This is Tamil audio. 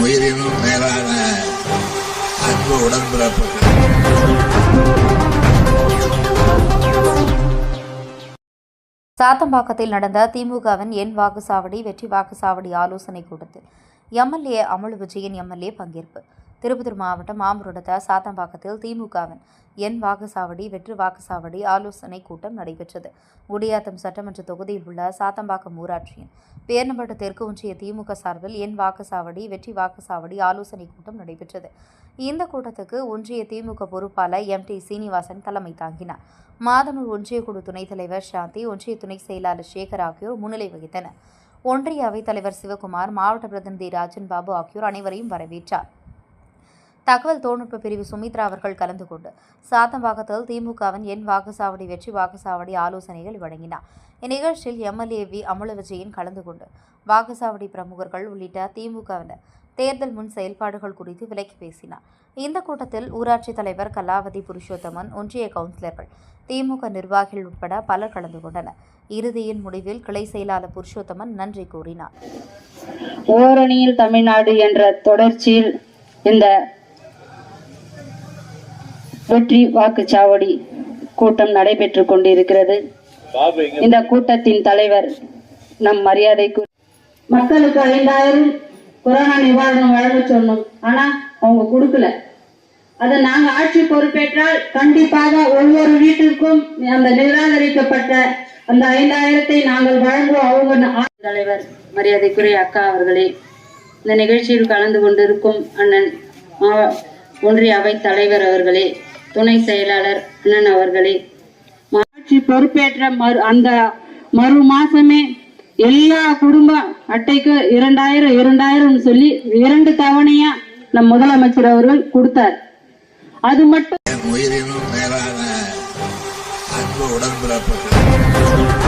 உயிரினும் மேலான அன்பு உடன்பிறப்புகள். சாத்தம்பாக்கத்தில் நடந்த திமுகவின் என் வாக்குச்சாவடி வெற்றி வாக்குச்சாவடி ஆலோசனை கூட்டத்தில் எம்எல்ஏ அமுல் விஜயன் எம்எல்ஏ பங்கேற்பு. திருப்பத்தூர் மாவட்டம் மாம்புரத்த சாத்தம்பாக்கத்தில் திமுகவின் என் வாக்குச்சாவடி வெற்று வாக்குச்சாவடி ஆலோசனை கூட்டம் நடைபெற்றது. குடியாத்தம் சட்டமன்ற தொகுதியில் உள்ள சாத்தம்பாக்கம் ஊராட்சியின் பேர்ணம்பட்டு தெற்கு ஒன்றிய திமுக சார்பில் என் வாக்குச்சாவடி வெற்றி வாக்குச்சாவடி ஆலோசனை கூட்டம் நடைபெற்றது. இந்த கூட்டத்துக்கு ஒன்றிய திமுக பொறுப்பாளர் எம். டி. சீனிவாசன் தலைமை தாங்கினார். மாதனூர் ஒன்றிய குழு துணைத் தலைவர் சாந்தி ஒன்றிய துணை செயலாளர் சேகர் ஆகியோர் முன்னிலை வகித்தனர். ஒன்றிய அவைத்தலைவர் சிவகுமார் மாவட்ட பிரதிநிதி ராஜன் பாபு ஆகியோர் அனைவரையும் வரவேற்றார். தகவல் தொழில்நுட்ப பிரிவு சுமித்ரா அவர்கள் கலந்து கொண்டு சாத்தம்பாக்கத்தில் திமுகவின் என் வாக்குச்சாவடி வெற்றி வாக்குச்சாவடி ஆலோசனைகள் வழங்கினார். இந்நிகழ்ச்சியில் எம்எல்ஏ வி. அமுல விஜயன் கலந்து கொண்டு வாக்குச்சாவடி பிரமுகர்கள் உள்ளிட்ட திமுகவினர் தேர்தல் முன் செயல்பாடுகள் குறித்து விலக்கி பேசினார். இந்த கூட்டத்தில் ஊராட்சி தலைவர் கலாவதி புருஷோத்தமன் ஒன்றிய கவுன்சிலர்கள் திமுக நிர்வாகிகள் உட்பட பலர் கலந்து கொண்டனர். இறுதியின் முடிவில் கிளை செயலாளர் புருஷோத்தமன் நன்றி கூறினார். ஓரணியில் தமிழ்நாடு என்ற தொடர்ச்சியில் இந்த வெற்றி வாக்குச்சாவடி கூட்டம் நடைபெற்றுக் கொண்டிருக்கிறது. இந்த கூட்டத்தின் தலைவர் நம் மரியாதைக்கு மக்களுக்கு ஐந்தாயிரம் கொரோனா நிவாரணம் வழங்க சொன்னோம். ஆனா அவங்க கொடுக்கல. அதை நாங்க ஆட்சி பொறுப்பேற்றால் கண்டிப்பாக ஒவ்வொரு வீட்டிற்கும் அந்த நிராகரிக்கப்பட்ட அந்த ஐந்தாயிரத்தை நாங்கள் வழங்குவோம். அவங்க தலைவர் மரியாதைக்குரிய அக்கா அவர்களே இந்த நிகழ்ச்சியில் கலந்து கொண்டிருக்கும் அண்ணன் மாவ- ஒன்றிய அவைத் தலைவர் அவர்களே துணை செயலாளர் அண்ணன் அவர்களே. ஆட்சி பொறுப்பேற்ற மறு அந்த மறு மாசமே எல்லா குடும்ப அட்டைக்கு இரண்டாயிரம் இரண்டாயிரம் சொல்லி இரண்டு தவணையா நம் முதலமைச்சர் அவர்கள் கொடுத்தார். அது மட்டும் உயிரினும் மேலான அன்பு உடன்பிறப்பு